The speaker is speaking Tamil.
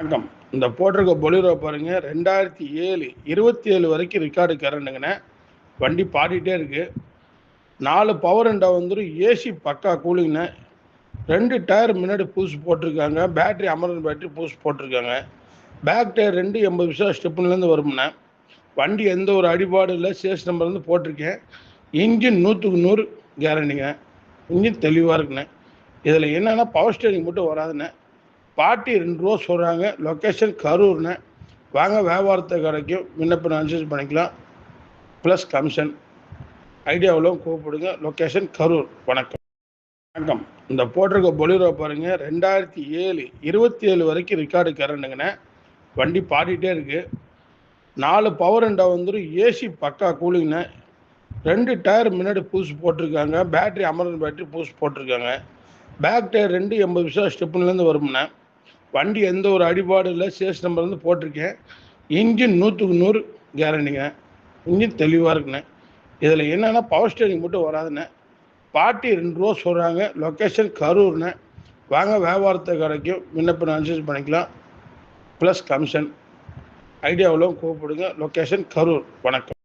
வணக்கம். இந்த போட்டிருக்க பொலிரோ பாருங்க. ரெண்டாயிரத்தி ஏழு இருபத்தி ஏழு வரைக்கும் ரெக்கார்டு கரண்டுங்கண்ணே வண்டி பாடிட்டே இருக்கு. நாலு பவர் ரெண்டா வந்துடும் ஏசி பக்கா கூலிங்கண்ணே. ரெண்டு டயர் முன்னாடி புதுசு போட்டிருக்காங்க. பேட்டரி அமரன் பேட்டரி புதுசு போட்டிருக்காங்க. பேக் டயர் ரெண்டு எண்பது விஷயம் ஸ்டெப்புலேருந்து வரும்ண்ணே. வண்டி எந்த ஒரு அடிபாடு இல்லை. சேஸ் நம்பர்லேருந்து போட்டிருக்கேன். இன்ஜின் நூற்றுக்கு நூறு கேரண்டிங்க இன்ஜின் தெளிவாக இருக்குண்ணே. இதில் என்னென்னா பவர் ஸ்டேரிங் மட்டும் வராதுண்ணே. பாட்டி ரெண்டு ரூபா சொல்கிறாங்க லொக்கேஷன் கரூர்னு. வாங்க வியாபாரத்தை கிடைக்கும் விண்ணப்பம் அனுசரிச்சு பண்ணிக்கலாம். ப்ளஸ் கமிஷன் ஐடியாவிலும் கூப்பிடுங்க. லொக்கேஷன் கரூர். வணக்கம். வணக்கம். இந்த போட்டிருக்க பொலிரோ பாருங்கள் ரெண்டாயிரத்தி ஏழு இருபத்தி ஏழு வரைக்கும் ரெக்கார்டு கரண்டுங்கண்ணே. வண்டி பாடிட்டே இருக்குது நாலு பவர் அண்டா வந்துடும் ஏசி பக்கா கூலிங்கண்ணே ரெண்டு டயர் முன்னாடி புதுசு போட்டிருக்காங்க. பேட்டரி அமரன் பேட்டரி பூசு போட்டிருக்காங்க. பேக் டயர் ரெண்டு எண்பது விஷயம் ஸ்டெப்புலேருந்து வரும்ண்ணே வண்டி எந்த ஒரு அடிபாடு இல்லை. சேஸ் நம்பர்லேருந்து போட்டிருக்கேன். இன்ஜின் நூற்றுக்கு நூறு கேரண்டிங்க இன்ஜின் தெளிவாக இருக்குண்ணே இதில் என்னென்னா பவர் ஸ்டேரிங் மட்டும் வராதுண்ணே பாட்டி ரெண்டு ரூபா சொல்கிறாங்க லொக்கேஷன் கரூர்ண்ணே வாங்க வியாபாரத்தை கிடைக்கும் விண்ணப்பம் அனுசரிச்சு பண்ணிக்கலாம். ப்ளஸ் கமிஷன் ஐடியாவிலும் கூப்பிடுங்க. லொக்கேஷன் கரூர். வணக்கம்.